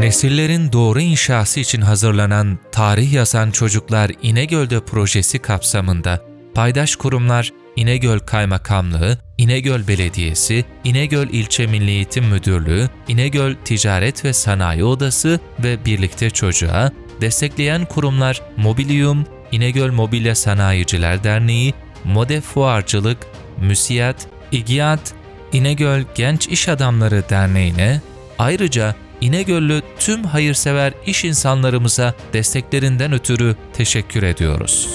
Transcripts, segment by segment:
Nesillerin doğru inşası için hazırlanan Tarih Yazan Çocuklar İnegöl'de projesi kapsamında paydaş kurumlar İnegöl Kaymakamlığı, İnegöl Belediyesi, İnegöl İlçe Milli Eğitim Müdürlüğü, İnegöl Ticaret ve Sanayi Odası ve Birlikte Çocuğa, destekleyen kurumlar Mobilyum, İnegöl Mobilya Sanayiciler Derneği, Mode Fuarcılık, Müsiyat, İGİAD, İnegöl Genç İş Adamları Derneği'ne, ayrıca İnegöllü tüm hayırsever iş insanlarımıza desteklerinden ötürü teşekkür ediyoruz.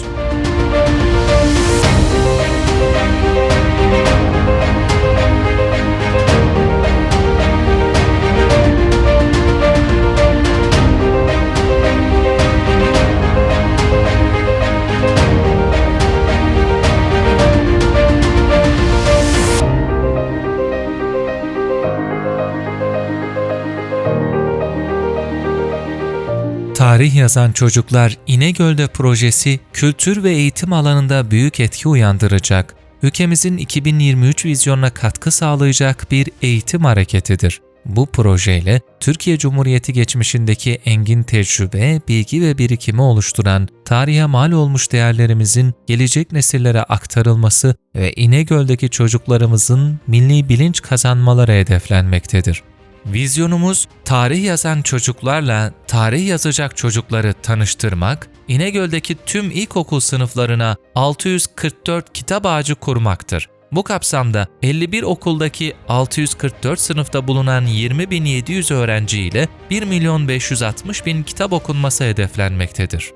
Tarih yazan çocuklar İnegöl'de projesi kültür ve eğitim alanında büyük etki uyandıracak, ülkemizin 2023 vizyonuna katkı sağlayacak bir eğitim hareketidir. Bu projeyle Türkiye Cumhuriyeti geçmişindeki engin tecrübe, bilgi ve birikimi oluşturan tarihe mal olmuş değerlerimizin gelecek nesillere aktarılması ve İnegöl'deki çocuklarımızın milli bilinç kazanmaları hedeflenmektedir. Vizyonumuz tarih yazan çocuklarla tarih yazacak çocukları tanıştırmak, İnegöl'deki tüm ilkokul sınıflarına 644 kitap ağacı kurmaktır. Bu kapsamda 51 okuldaki 644 sınıfta bulunan 20.700 öğrenci ile 1.560.000 kitap okunması hedeflenmektedir.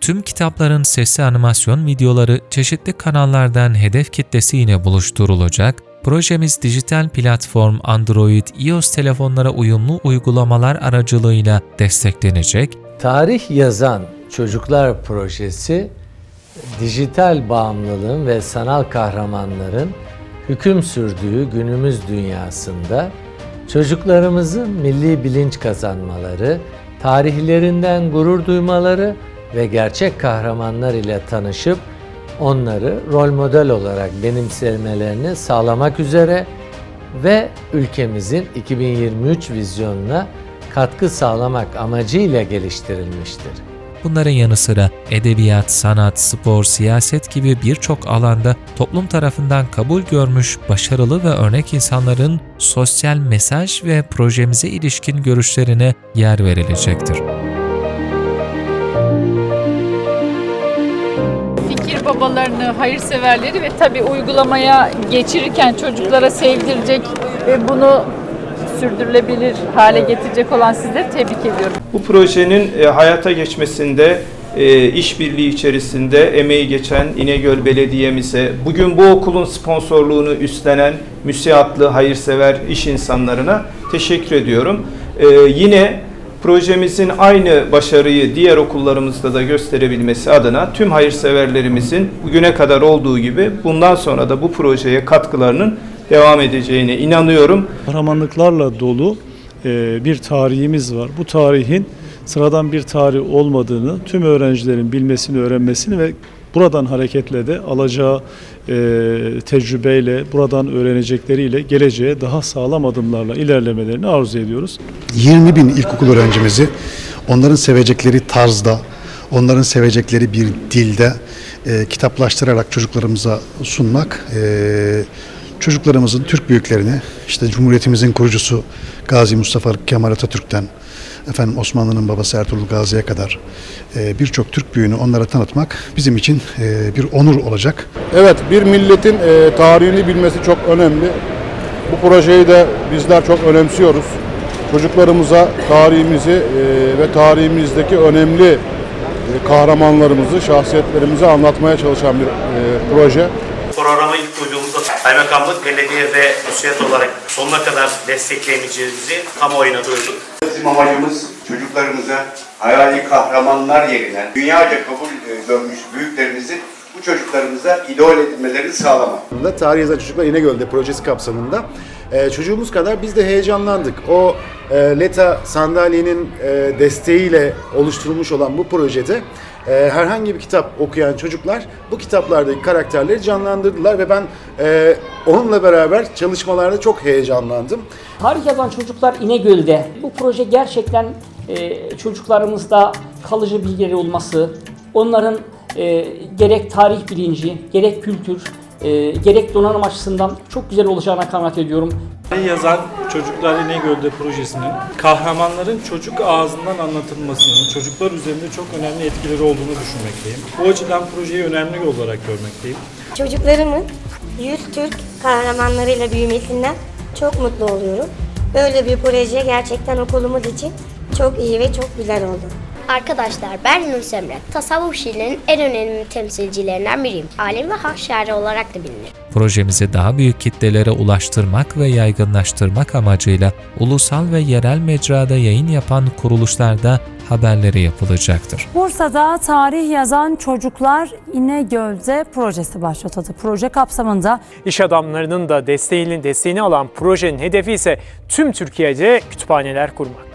Tüm kitapların sesli animasyon videoları çeşitli kanallardan hedef kitlesi yine buluşturulacak, projemiz dijital platform Android, iOS telefonlara uyumlu uygulamalar aracılığıyla desteklenecek, Tarih Yazan Çocuklar Projesi, dijital bağımlılığın ve sanal kahramanların hüküm sürdüğü günümüz dünyasında çocuklarımızın milli bilinç kazanmaları, tarihlerinden gurur duymaları ve gerçek kahramanlar ile tanışıp onları rol model olarak benimsemelerini sağlamak üzere ve ülkemizin 2023 vizyonuna katkı sağlamak amacıyla geliştirilmiştir. Bunların yanı sıra edebiyat, sanat, spor, siyaset gibi birçok alanda toplum tarafından kabul görmüş başarılı ve örnek insanların sosyal mesaj ve projemize ilişkin görüşlerine yer verilecektir. Babalarını, hayırseverleri ve tabii uygulamaya geçirirken çocuklara sevdirecek ve bunu sürdürülebilir hale getirecek olan sizleri tebrik ediyorum. Bu projenin e, hayata geçmesinde e, işbirliği içerisinde emeği geçen İnegöl Belediye'mize, bugün bu okulun sponsorluğunu üstlenen müsiatlı, hayırsever iş insanlarına teşekkür ediyorum. E, yine projemizin aynı başarıyı diğer okullarımızda da gösterebilmesi adına tüm hayırseverlerimizin bugüne kadar olduğu gibi bundan sonra da bu projeye katkılarının devam edeceğine inanıyorum. kahramanlıklarla dolu e, bir tarihimiz var. Bu tarihin sıradan bir tarih olmadığını tüm öğrencilerin bilmesini, öğrenmesini ve buradan hareketle de alacağı tecrübeyle, buradan öğrenecekleriyle geleceğe daha sağlam adımlarla ilerlemelerini arzu ediyoruz. 20 bin ilkokul öğrencimizi onların sevecekleri tarzda, onların sevecekleri bir dilde e, kitaplaştırarak çocuklarımıza sunmak, e, çocuklarımızın Türk büyüklerini, işte Cumhuriyetimizin kurucusu Gazi Mustafa Kemal Atatürk'ten, efendim Osmanlı'nın babası Ertuğrul Gazi'ye kadar e, birçok Türk büyüğünü onlara tanıtmak bizim için e, bir onur olacak. Evet, bir milletin e, tarihini bilmesi çok önemli. Bu projeyi de bizler çok önemsiyoruz. Çocuklarımıza tarihimizi e, ve tarihimizdeki önemli e, kahramanlarımızı, şahsiyetlerimizi anlatmaya çalışan bir e, proje. Programı ilk duyduğumuzda kaymakamlık, belediye ve müsiyet olarak sonuna kadar destekleyeceğimizi kamuoyuna duyurduk. Bizim amacımız çocuklarımıza hayali kahramanlar yerine dünyaca kabul e, görmüş büyüklerimizi bu çocuklarımıza idol edilmelerini sağlamak. da Tarih Yazan Çocuklar İnegöl'de projesi kapsamında e, çocuğumuz kadar biz de heyecanlandık. O e, LETA sandalyenin e, desteğiyle oluşturulmuş olan bu projede e, herhangi bir kitap okuyan çocuklar bu kitaplardaki karakterleri canlandırdılar ve ben e, onunla beraber çalışmalarda çok heyecanlandım. Tarih yazan çocuklar İnegöl'de. Bu proje gerçekten e, çocuklarımızda kalıcı bilgileri olması, onların e, gerek tarih bilinci, gerek kültür, e, gerek donanım açısından çok güzel olacağına kanaat ediyorum. Yazan Çocuklar İnegöl'de projesinin kahramanların çocuk ağzından anlatılmasının çocuklar üzerinde çok önemli etkileri olduğunu düşünmekteyim. Bu açıdan projeyi önemli olarak görmekteyim. Çocuklarımın 100 Türk kahramanlarıyla büyümesinden çok mutlu oluyorum. Böyle bir proje gerçekten okulumuz için çok iyi ve çok güzel oldu. Arkadaşlar ben Yunus Emre. Tasavvuf şiirinin en önemli temsilcilerinden biriyim. Alim ve halk şairi olarak da bilinir. Projemizi daha büyük kitlelere ulaştırmak ve yaygınlaştırmak amacıyla ulusal ve yerel mecrada yayın yapan kuruluşlarda haberleri yapılacaktır. Bursa'da tarih yazan çocuklar İnegöl'de projesi başlatıldı. Proje kapsamında İş adamlarının da desteğini, desteğini alan projenin hedefi ise tüm Türkiye'de kütüphaneler kurmak.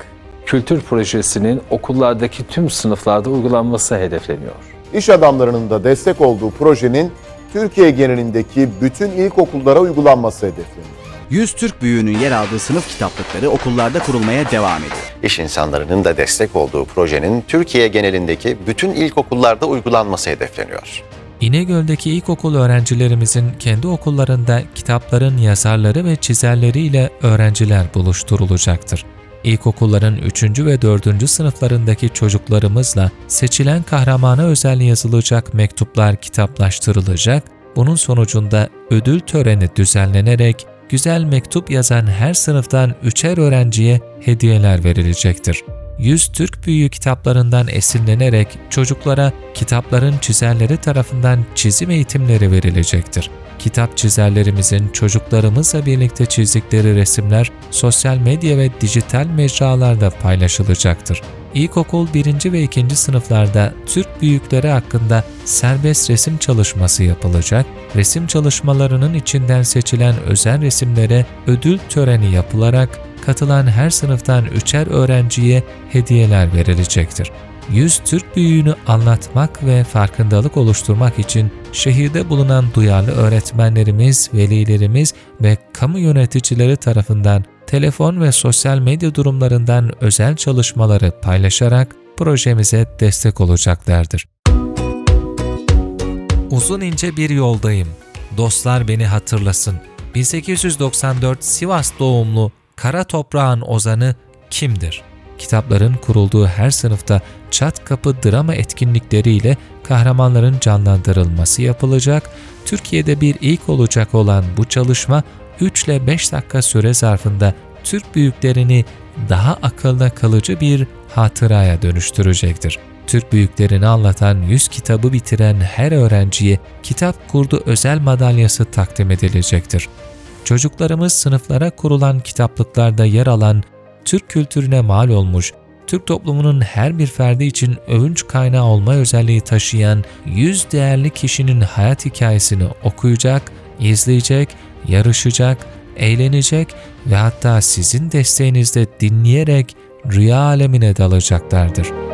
Kültür projesinin okullardaki tüm sınıflarda uygulanması hedefleniyor. İş adamlarının da destek olduğu projenin Türkiye genelindeki bütün ilkokullara uygulanması hedefleniyor. 100 Türk büyüğünün yer aldığı sınıf kitaplıkları okullarda kurulmaya devam ediyor. İş insanlarının da destek olduğu projenin Türkiye genelindeki bütün ilkokullarda uygulanması hedefleniyor. İnegöl'deki ilkokul öğrencilerimizin kendi okullarında kitapların yazarları ve çizerleriyle öğrenciler buluşturulacaktır. İlkokulların 3. ve 4. sınıflarındaki çocuklarımızla seçilen kahramana özel yazılacak mektuplar kitaplaştırılacak, bunun sonucunda ödül töreni düzenlenerek güzel mektup yazan her sınıftan üçer öğrenciye hediyeler verilecektir. 100 Türk Büyüğü kitaplarından esinlenerek çocuklara kitapların çizerleri tarafından çizim eğitimleri verilecektir. Kitap çizerlerimizin çocuklarımızla birlikte çizdikleri resimler sosyal medya ve dijital mecralarda paylaşılacaktır. İlkokul 1. ve 2. sınıflarda Türk büyükleri hakkında serbest resim çalışması yapılacak, resim çalışmalarının içinden seçilen özel resimlere ödül töreni yapılarak katılan her sınıftan üçer öğrenciye hediyeler verilecektir. 100 Türk büyüğünü anlatmak ve farkındalık oluşturmak için şehirde bulunan duyarlı öğretmenlerimiz, velilerimiz ve kamu yöneticileri tarafından telefon ve sosyal medya durumlarından özel çalışmaları paylaşarak projemize destek olacaklardır. Uzun ince bir yoldayım. Dostlar beni hatırlasın. 1894 Sivas doğumlu Kara Toprağın ozanı kimdir? Kitapların kurulduğu her sınıfta çat kapı drama etkinlikleriyle kahramanların canlandırılması yapılacak. Türkiye'de bir ilk olacak olan bu çalışma 3 ile 5 dakika süre zarfında Türk büyüklerini daha akılda kalıcı bir hatıraya dönüştürecektir. Türk büyüklerini anlatan 100 kitabı bitiren her öğrenciye kitap kurdu özel madalyası takdim edilecektir. Çocuklarımız sınıflara kurulan kitaplıklarda yer alan Türk kültürüne mal olmuş, Türk toplumunun her bir ferdi için övünç kaynağı olma özelliği taşıyan 100 değerli kişinin hayat hikayesini okuyacak, izleyecek, yarışacak, eğlenecek ve hatta sizin desteğinizle dinleyerek rüya alemine dalacaklardır.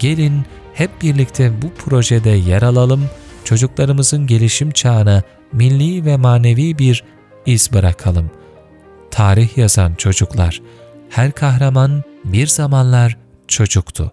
Gelin hep birlikte bu projede yer alalım, çocuklarımızın gelişim çağına milli ve manevi bir iz bırakalım. Tarih yazan çocuklar, her kahraman bir zamanlar çocuktu.